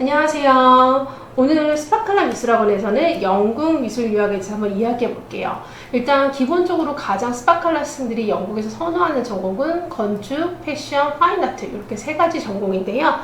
안녕하세요. 오늘 스파클라 미술학원에서는 영국 미술 유학에 대해서 한번 이야기해 볼게요. 일단 기본적으로 가장 스파클라 학생들이 영국에서 선호하는 전공은 건축, 패션, 파인아트 이렇게 세 가지 전공인데요.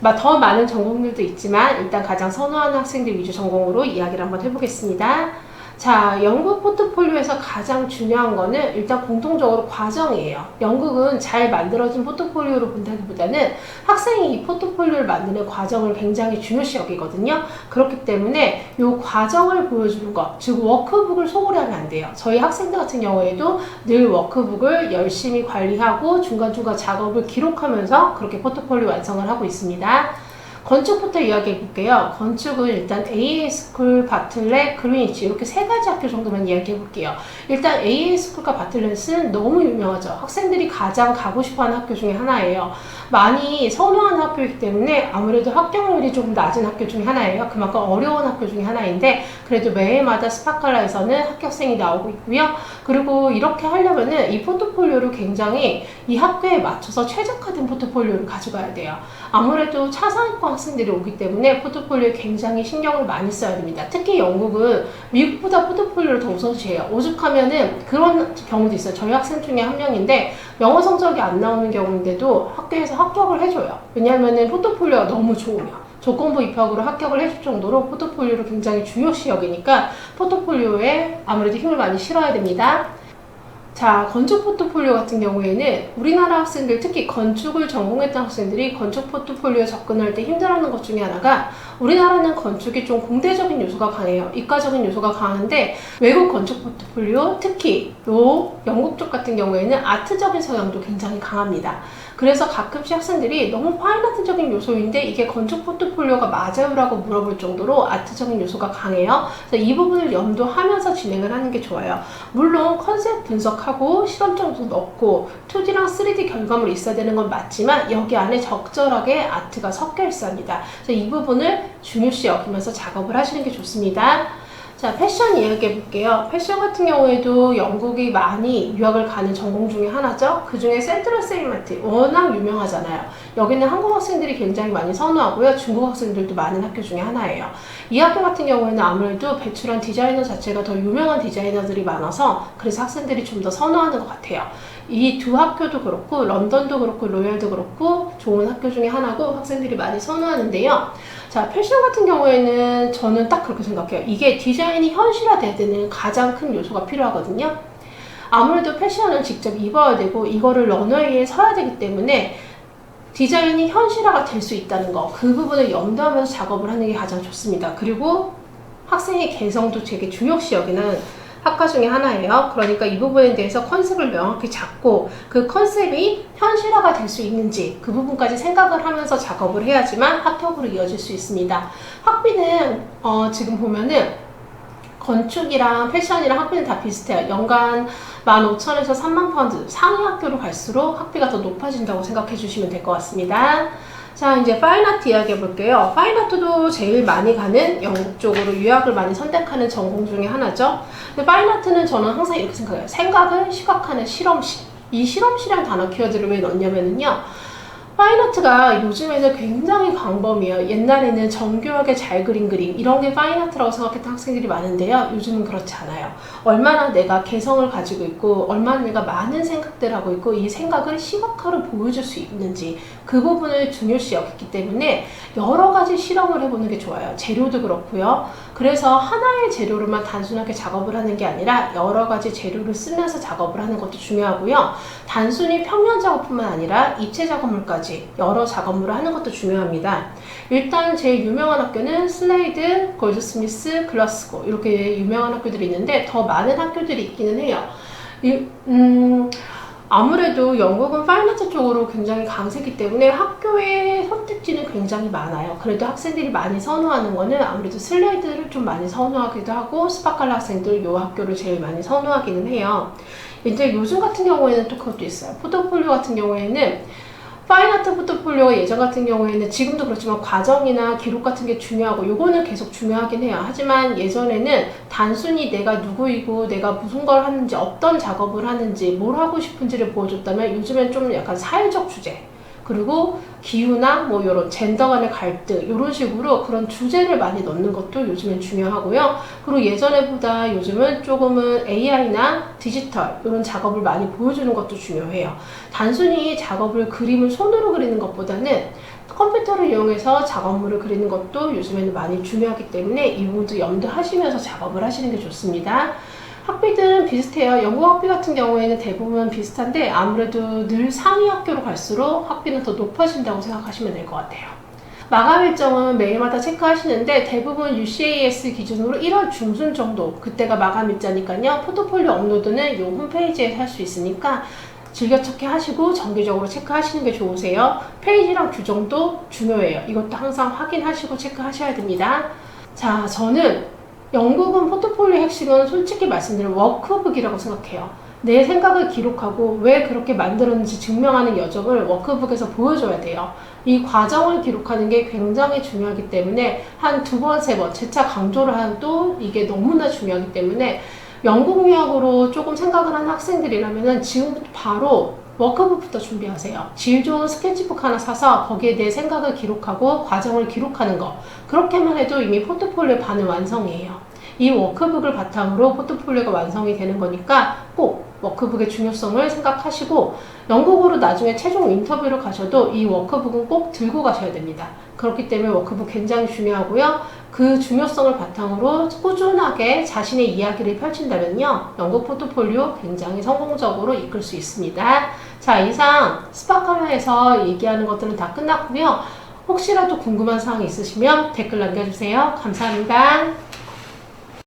마- 더 많은 전공들도 있지만 일단 가장 선호하는 학생들 위주 전공으로 이야기를 한번 해보겠습니다. 자, 영국 포트폴리오에서 가장 중요한 거는 일단 공통적으로 과정이에요. 영국은 잘 만들어진 포트폴리오로 본다기보다는 학생이 이 포트폴리오를 만드는 과정을 굉장히 중요시 여기거든요. 그렇기 때문에 이 과정을 보여주는 것, 즉 워크북을 소홀히 하면 안 돼요. 저희 학생들 같은 경우에도 늘 워크북을 열심히 관리하고 중간중간 작업을 기록하면서 그렇게 포트폴리오 완성을 하고 있습니다. 건축부터 이야기 해 볼게요. 건축은 일단 AA 스쿨, 바틀렛, 그린위치 이렇게 세 가지 학교 정도만 이야기해 볼게요. 일단 AA 스쿨과 바틀렛은 너무 유명하죠. 학생들이 가장 가고 싶어하는 학교 중에 하나예요. 많이 선호하는 학교이기 때문에 아무래도 합격률이 조금 낮은 학교 중에 하나예요. 그만큼 어려운 학교 중에 하나인데 그래도 매해마다 스파칼라에서는 합격생이 나오고 있고요. 그리고 이렇게 하려면은 이 포트폴리오를 굉장히 이 학교에 맞춰서 최적화된 포트폴리오를 가져가야 돼요. 아무래도 차상위권 학생들이 오기 때문에 포트폴리오에 굉장히 신경을 많이 써야 됩니다. 특히 영국은 미국보다 포트폴리오를 더 우선시해요. 오죽하면은 그런 경우도 있어요. 저희 학생 중에 한 명인데 영어 성적이 안 나오는 경우인데도 학교에서 합격을 해줘요. 왜냐하면은 포트폴리오가 너무 좋으면. 조건부 입학으로 합격을 해줄 정도로 포트폴리오를 굉장히 중요시 여기니까 포트폴리오에 아무래도 힘을 많이 실어야 됩니다. 자, 건축 포트폴리오 같은 경우에는 우리나라 학생들, 특히 건축을 전공했던 학생들이 건축 포트폴리오 접근할 때 힘들어하는 것 중에 하나가 우리나라는 건축이 좀 공대적인 요소가 강해요. 이과적인 요소가 강한데 외국 건축 포트폴리오, 특히 요 영국 쪽 같은 경우에는 아트적인 성향도 굉장히 강합니다. 그래서 가끔씩 학생들이 너무 파인아트적인 요소인데 이게 건축 포트폴리오가 맞아요라고 물어볼 정도로 아트적인 요소가 강해요. 그래서 이 부분을 염두하면서 진행을 하는 게 좋아요. 물론 컨셉 분석 하고 실험점도 넣고 2D랑 3D 결과물이 있어야 되는 건 맞지만 여기 안에 적절하게 아트가 섞여 있어야 합니다. 그래서 이 부분을 중요시 여기면서 작업을 하시는 게 좋습니다. 자, 패션 이야기해 볼게요. 패션 같은 경우에도 영국이 많이 유학을 가는 전공 중에 하나죠. 그 중에 센트럴 세이마트 워낙 유명하잖아요. 여기는 한국 학생들이 굉장히 많이 선호하고요. 중국 학생들도 많은 학교 중에 하나예요. 이 학교 같은 경우에는 아무래도 배출한 디자이너 자체가 더 유명한 디자이너들이 많아서 그래서 학생들이 좀 더 선호하는 것 같아요. 이 두 학교도 그렇고 런던도 그렇고 로얄도 그렇고 좋은 학교 중에 하나고 학생들이 많이 선호하는데요. 자, 패션 같은 경우에는 저는 딱 그렇게 생각해요. 이게 디자인이 현실화돼야 되는 가장 큰 요소가 필요하거든요. 아무래도 패션은 직접 입어야 되고 이거를 런웨이에 서야 되기 때문에 디자인이 현실화가 될 수 있다는 거, 그 부분을 염두하면서 작업을 하는 게 가장 좋습니다. 그리고 학생의 개성도 되게 중요시 여기는 학과 중에 하나예요. 그러니까 이 부분에 대해서 컨셉을 명확히 잡고 그 컨셉이 현실화가 될 수 있는지 그 부분까지 생각을 하면서 작업을 해야지만 합격으로 이어질 수 있습니다. 학비는 어, 지금 보면은 건축이랑 패션이랑 학비는 다 비슷해요. 연간 15,000에서 3만 파운드 상위 학교로 갈수록 학비가 더 높아진다고 생각해 주시면 될 것 같습니다. 자, 이제 파인아트 이야기 해볼게요. 파인아트도 제일 많이 가는 영국 쪽으로 유학을 많이 선택하는 전공 중에 하나죠. 근데 파인아트는 저는 항상 이렇게 생각해요. 생각을 시각화하는 실험실. 이 실험실이란 단어 키워드를 왜 넣냐면요. 파인아트가 요즘에는 굉장히 광범위해요. 옛날에는 정교하게 잘 그린 그림 이런 게 파인아트라고 생각했던 학생들이 많은데요. 요즘은 그렇지 않아요. 얼마나 내가 개성을 가지고 있고 얼마나 내가 많은 생각들을 하고 있고 이 생각을 시각화로 보여줄 수 있는지 그 부분을 중요시 여겼기 때문에 여러 가지 실험을 해보는 게 좋아요. 재료도 그렇고요. 그래서 하나의 재료로만 단순하게 작업을 하는 게 아니라 여러 가지 재료를 쓰면서 작업을 하는 것도 중요하고요. 단순히 평면 작업뿐만 아니라 입체 작업물까지 여러 작업물을 하는 것도 중요합니다. 일단 제일 유명한 학교는 슬레이드, 골드스미스, 글라스고 이렇게 유명한 학교들이 있는데 더 많은 학교들이 있기는 해요. 이, 음, 아무래도 영국은 파이낸스 쪽으로 굉장히 강세기 때문에 학교의 선택지는 굉장히 많아요. 그래도 학생들이 많이 선호하는 거는 아무래도 슬레이드를 좀 많이 선호하기도 하고 스파칼라 학생들 요 학교를 제일 많이 선호하기는 해요. 이제 요즘 같은 경우에는 또 그것도 있어요. 포트폴리오 같은 경우에는 파인아트 포트폴리오가 예전 같은 경우에는 지금도 그렇지만 과정이나 기록 같은 게 중요하고 요거는 계속 중요하긴 해요. 하지만 예전에는 단순히 내가 누구이고 내가 무슨 걸 하는지 어떤 작업을 하는지 뭘 하고 싶은지를 보여줬다면 요즘엔 좀 약간 사회적 주제 그리고 기후나 뭐 이런 젠더 간의 갈등 이런 식으로 그런 주제를 많이 넣는 것도 요즘엔 중요하고요. 그리고 예전에보다 요즘은 조금은 AI나 디지털 이런 작업을 많이 보여주는 것도 중요해요. 단순히 작업을 그림을 손으로 그리는 것보다는 컴퓨터를 이용해서 작업물을 그리는 것도 요즘에는 많이 중요하기 때문에 이 부분도 염두하시면서 작업을 하시는 게 좋습니다. 학비들은 비슷해요. 영국 학비 같은 경우에는 대부분 비슷한데 아무래도 늘 상위 학교로 갈수록 학비는 더 높아진다고 생각하시면 될 것 같아요. 마감 일정은 매일마다 체크하시는데 대부분 UCAS 기준으로 1월 중순 정도 그때가 마감 일자니까요. 포트폴리오 업로드는 이 홈페이지에서 할 수 있으니까 즐겨 찾기 하시고 정기적으로 체크하시는 게 좋으세요. 페이지랑 규정도 중요해요. 이것도 항상 확인하시고 체크하셔야 됩니다. 자, 저는 영국은 포트폴리오 핵심은 솔직히 말씀드리면 워크북이라고 생각해요. 내 생각을 기록하고 왜 그렇게 만들었는지 증명하는 여정을 워크북에서 보여줘야 돼요. 이 과정을 기록하는 게 굉장히 중요하기 때문에 한 두 번, 세 번 재차 강조를 해도 이게 너무나 중요하기 때문에 영국 유학으로 조금 생각을 하는 학생들이라면 지금부터 바로 워크북부터 준비하세요. 질 좋은 스케치북 하나 사서 거기에 내 생각을 기록하고 과정을 기록하는 거. 그렇게만 해도 이미 포트폴리오 반은 완성이에요. 이 워크북을 바탕으로 포트폴리오가 완성이 되는 거니까 꼭 워크북의 중요성을 생각하시고 영국으로 나중에 최종 인터뷰를 가셔도 이 워크북은 꼭 들고 가셔야 됩니다. 그렇기 때문에 워크북 굉장히 중요하고요. 그 중요성을 바탕으로 꾸준하게 자신의 이야기를 펼친다면요. 영국 포트폴리오 굉장히 성공적으로 이끌 수 있습니다. 자, 이상 스파컬러에서 얘기하는 것들은 다 끝났고요. 혹시라도 궁금한 사항이 있으시면 댓글 남겨주세요. 감사합니다.